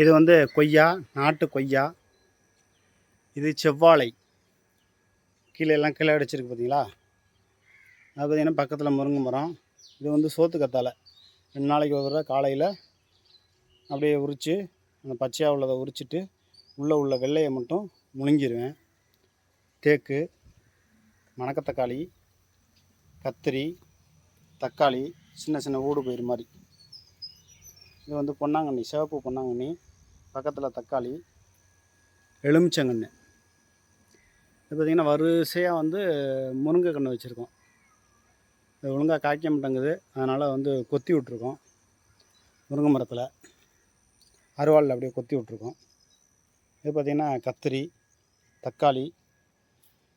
இது வந்து கொய்யா நாட்டு கொய்யா. இது செவ்வாழை. கீழே எல்லாம் கிளை அடிச்சிருக்கு பார்த்தீங்களா? அது பார்த்தீங்கன்னா பக்கத்தில் முருங்கை மரம். இது வந்து சோத்து கத்தாழை ரெண்டு நாளைக்கு ஒரு தடவை காலையில் அப்படியே உரித்து அந்த பச்சையாக உள்ளதை உரிச்சிட்டு உள்ளே உள்ள வெள்ளையை மட்டும் முழுங்கிடுவேன் தேக்கு மணக்கத்தக்காளி கத்திரி தக்காளி சின்ன சின்ன ஊடு பயிர் மாதிரி. இது வந்து பொன்னாங்கண்ணி சிவப்பு பொன்னாங்கண்ணி பக்கத்தில் தக்காளி எலுமிச்சங்கன்று இது பார்த்திங்கன்னா வரிசையாக வந்து முருங்கை கன்று வச்சுருக்கோம். இது ஒழுங்காக காய்க்க மாட்டேங்குது. அதனால் வந்து கொத்தி விட்ருக்கோம் முருங்கை மரத்தில் அருவாளில் அப்படியே கொத்தி விட்ருக்கோம் இது பார்த்திங்கன்னா கத்திரி தக்காளி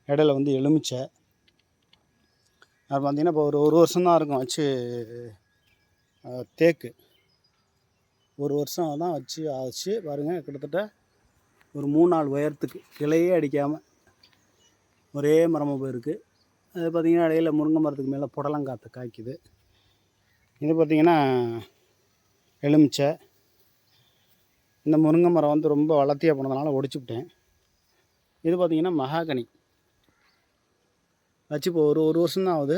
இடையில வந்து எலுமிச்சை. அது பார்த்திங்கன்னா இப்போ ஒரு ஒரு வருஷம்தான் இருக்கும் வச்சு தேக்கு. ஒரு வருஷம் தான் வச்சு ஆச்சு பாருங்கள் கிட்டத்தட்ட ஒரு மூணு நாள் உயரத்துக்கு. கிளையே அடிக்காமல் ஒரே மரமாக போயிருக்கு. அது பார்த்திங்கன்னா இடையில முருங்கை மரத்துக்கு மேலே புடலங்காற்று காய்க்குது. இது பார்த்திங்கன்னா எலுமிச்சை. இந்த முருங்கை மரம் வந்து ரொம்ப வளர்த்தியாக போனதுனால ஒடிச்சு விட்டேன். இது பார்த்திங்கன்னா மகாகனி. வச்சு இப்போ ஒரு ஒரு வருஷம் தான் ஆகுது.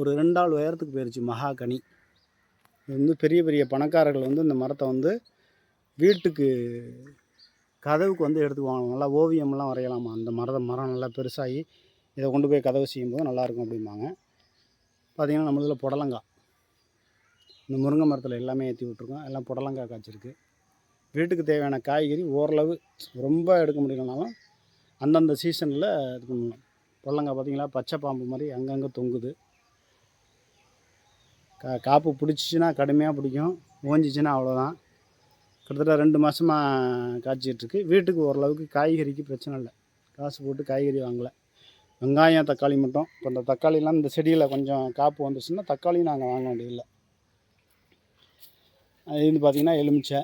ஒரு ரெண்டு நாள் உயரத்துக்கு போயிடுச்சு மகாகனி. இது வந்து பெரிய பெரிய பணக்காரர்கள் வந்து இந்த மரத்தை வந்து வீட்டுக்கு கதவுக்கு வந்து எடுத்துக்குவாங்க. நல்லா ஓவியம்லாம் வரையலாமா? அந்த மரத்தை மரம் நல்லா பெருசாகி இதை கொண்டு போய் கதவு செய்யும்போது நல்லாயிருக்கும் அப்படிம்பாங்க. பார்த்திங்கன்னா நம்மளதில் புடலங்காய் இந்த முருங்கை மரத்தில் எல்லாமே ஏற்றி விட்ருக்கோம் எல்லாம் புடலங்காய் காய்ச்சிருக்கு. வீட்டுக்கு தேவையான காய்கறி ஓரளவு ரொம்ப எடுக்க முடியலனாலும் அந்தந்த சீசனில் இது பண்ணலாம் புடலங்காய் பார்த்தீங்களா? பச்சை பாம்பு மாதிரி அங்கங்கே தொங்குது. கா காப்பு பிடிச்சிச்சின்னா கடுமையாக பிடிக்கும். ஓஞ்சிச்சின்னா அவ்வளோதான் கிட்டத்தட்ட ரெண்டு மாதமாக காய்ச்சிட்ருக்கு வீட்டுக்கு ஓரளவுக்கு காய்கறிக்கு பிரச்சனை இல்லை. காசு போட்டு காய்கறி வாங்கலை. வெங்காயம் தக்காளி மட்டும். இப்போ இந்த தக்காளிலாம் இந்த செடியில் கொஞ்சம் காப்பு வந்துச்சுன்னா தக்காளியும் நாங்கள் வாங்க வேண்டியதில்லை. அது வந்து பார்த்திங்கன்னா எலுமிச்சை.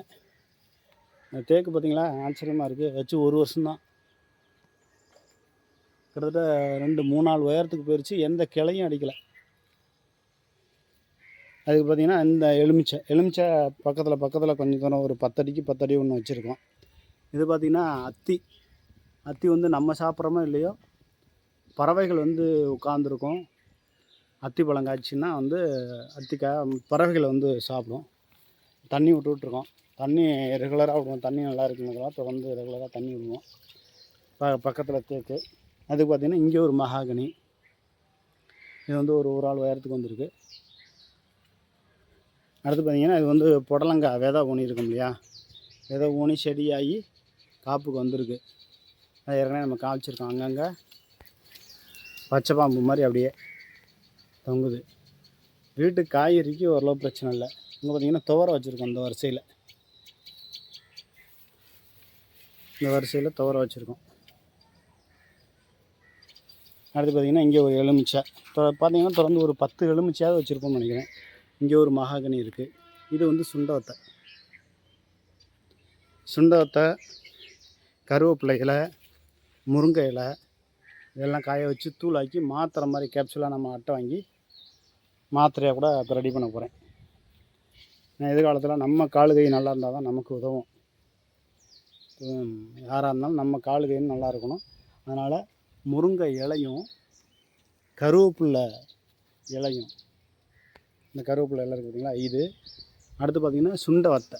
இந்த தேக்கு பார்த்தீங்களா ஆச்சரியமாக இருக்குது வச்சு ஒரு வருஷம்தான். கிட்டத்தட்ட ரெண்டு மூணு நாள் உயரத்துக்கு போயிடுச்சு எந்த கிளையும் அடிக்கலை. அதுக்கு பார்த்தீங்கன்னா இந்த எலுமிச்சை எலுமிச்சை பக்கத்தில் பக்கத்தில் கொஞ்சம் தூரம் ஒரு பத்தடிக்கு பத்தடி ஒன்று வச்சுருக்கோம். இது பார்த்திங்கன்னா அத்தி. அத்தி வந்து நம்ம சாப்பிட்றோமோ இல்லையோ? பறவைகள் வந்து உட்காந்துருக்கும் அத்தி பழம் காய்ச்சின்னா வந்து அத்திக்காய் பறவைகள் வந்து சாப்பிடும். தண்ணி விட்டு விட்ருக்கோம் தண்ணி ரெகுலராக விடுவோம். தண்ணி நல்லா இருக்குங்கிறதெல்லாம் தொடர்ந்து ரெகுலராக தண்ணி விடுவோம். ப பக்கத்தில் தேக்கு. அதுக்கு பார்த்திங்கன்னா இங்கே ஒரு மகாகனி. இது வந்து ஒரு ஒரு ஆள் உயரத்துக்கு வந்திருக்கு. அடுத்து பார்த்திங்கன்னா இது வந்து புடலங்காய் விதை ஊனி இருக்கும் இல்லையா? விதை ஊனி செடியாகி காப்புக்கு வந்திருக்கு. அது ஏற்கனவே நம்ம காமிச்சிருக்கோம். அங்கங்கே பச்சை பாம்பு மாதிரி அப்படியே தொங்குது. வீட்டு காய்கறிக்கு ஓரளவு பிரச்சனை இல்லை. இங்கே பார்த்தீங்கன்னா துவரை வச்சுருக்கோம் இந்த வரிசையில். இந்த வரிசையில் துவரை வச்சுருக்கோம். அடுத்து பார்த்தீங்கன்னா இங்கே ஒரு எலுமிச்சை. தொ- பார்த்தீங்கன்னா தொடர்ந்து ஒரு பத்து எலுமிச்சையாவது வச்சுருப்போம்னு நினைக்கிறேன். இங்கே ஒரு மகாகனி இருக்குது இது வந்து சுண்டவத்தை சுண்டவத்தை கருவேப்பிலை இலை முருங்கை இலை இதெல்லாம் காய வச்சு தூளாக்கி மாத்திரை மாதிரி கேப்சூலாக நம்ம அட்டை வாங்கி மாத்திரையாக கூட இப்போ ரெடி பண்ண போகிறேன் நான் எதிர்காலத்தில் நம்ம காலுகை நல்லா இருந்தால் தான் நமக்கு உதவும். யாராக இருந்தாலும் நம்ம காலுகையும் நல்லா இருக்கணும். அதனால் முருங்கை இலையும் கருவேப்பில்லை இலையும் இந்த கருவேப்பிலை எல்லாம் இருக்குது பார்த்தீங்களா? இது. அடுத்து பார்த்திங்கன்னா சுண்டை வத்தை.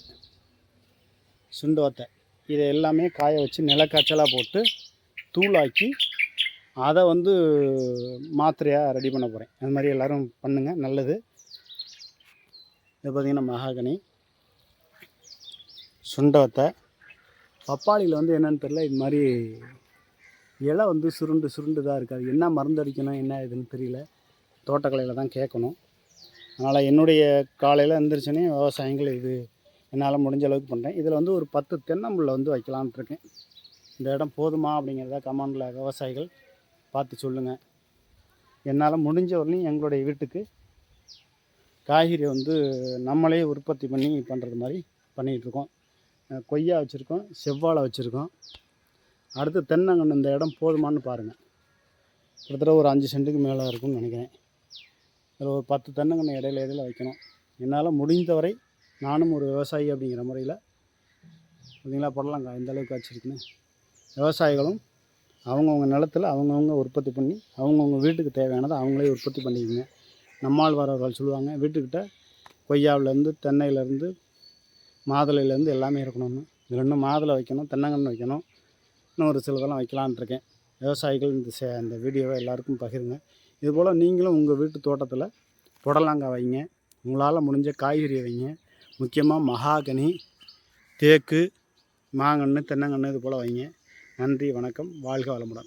சுண்டை வத்தை. இதை எல்லாமே காய வச்சு நிலக்காய்ச்சலாக போட்டு தூளாக்கி அதை வந்து மாத்திரையாக ரெடி பண்ண போகிறேன் அது மாதிரி எல்லோரும் பண்ணுங்கள் நல்லது. இது பார்த்திங்கன்னா மகாகனி. சுண்டவத்தை பப்பாளியில் வந்து என்னன்னு தெரில இது மாதிரி இலை வந்து சுருண்டு சுருண்டு தான் இருக்குது அது என்ன மருந்து அடிக்கணும் என்ன இதுன்னு தெரியல. தோட்டக்கலையில் தான் கேட்கணும். அதனால் என்னுடைய காலையில் எந்திரிச்சோன்னே விவசாயங்கள் இது என்னால் முடிஞ்ச அளவுக்கு பண்ணுறேன் இதில் வந்து ஒரு பத்து தென்னம்புள்ள வந்து வைக்கலான்ட்டு இருக்கேன். இந்த இடம் போதுமா அப்படிங்கிறத கமாண்டில் விவசாயிகள் பார்த்து சொல்லுங்கள் என்னால் முடிஞ்ச வரலையும் எங்களுடைய வீட்டுக்கு காய்கறி வந்து நம்மளே உற்பத்தி பண்ணி பண்ணுறது மாதிரி பண்ணிகிட்ருக்கோம் கொய்யா வச்சுருக்கோம் செவ்வாழை வச்சுருக்கோம். அடுத்து தென்னங்கன்று இந்த இடம் போதுமான்னு பாருங்கள் கிட்டத்தட்ட ஒரு அஞ்சு சென்ட்டுக்கு மேலே இருக்கும்னு நினைக்கிறேன். அதில் ஒரு பத்து தென்னங்கன்று இடையில இடையில வைக்கணும். என்னால் முடிந்தவரை நானும் ஒரு விவசாயி அப்படிங்கிற முறையில் பார்த்தீங்களா புடலங்காய் இந்த அளவுக்கு வச்சுருக்குன்னு. விவசாயிகளும் அவங்கவுங்க நிலத்துல அவங்கவுங்க உற்பத்தி பண்ணி அவங்கவுங்க வீட்டுக்கு தேவையானதை அவங்களே உற்பத்தி பண்ணிக்கோங்க. நம்மால் வரவர்கள் சொல்லுவாங்க வீட்டுக்கிட்ட கொய்யாவிலேருந்து தென்னையிலேருந்து மாதுளையிலேருந்து எல்லாமே இருக்கணும்னு. இதில் இன்னும் மாதுளை வைக்கணும் தென்னங்கன்று வைக்கணும் இன்னும் ஒரு சிலதெல்லாம் வைக்கலான்னு இருக்கேன். விவசாயிகள் இந்த சே இந்த வீடியோவை எல்லாருக்கும் பகிருங்க. இதுபோல் நீங்களும் உங்கள் வீட்டு தோட்டத்தில் புடலங்காய் வைங்க. உங்களால் முடிஞ்ச காய்கறி வைங்க. முக்கியமாக மகாகனி தேக்கு மாங்கன்று தென்னங்கன்று இது போல் வைங்க. நன்றி வணக்கம். வாழ்க வளமுடன்.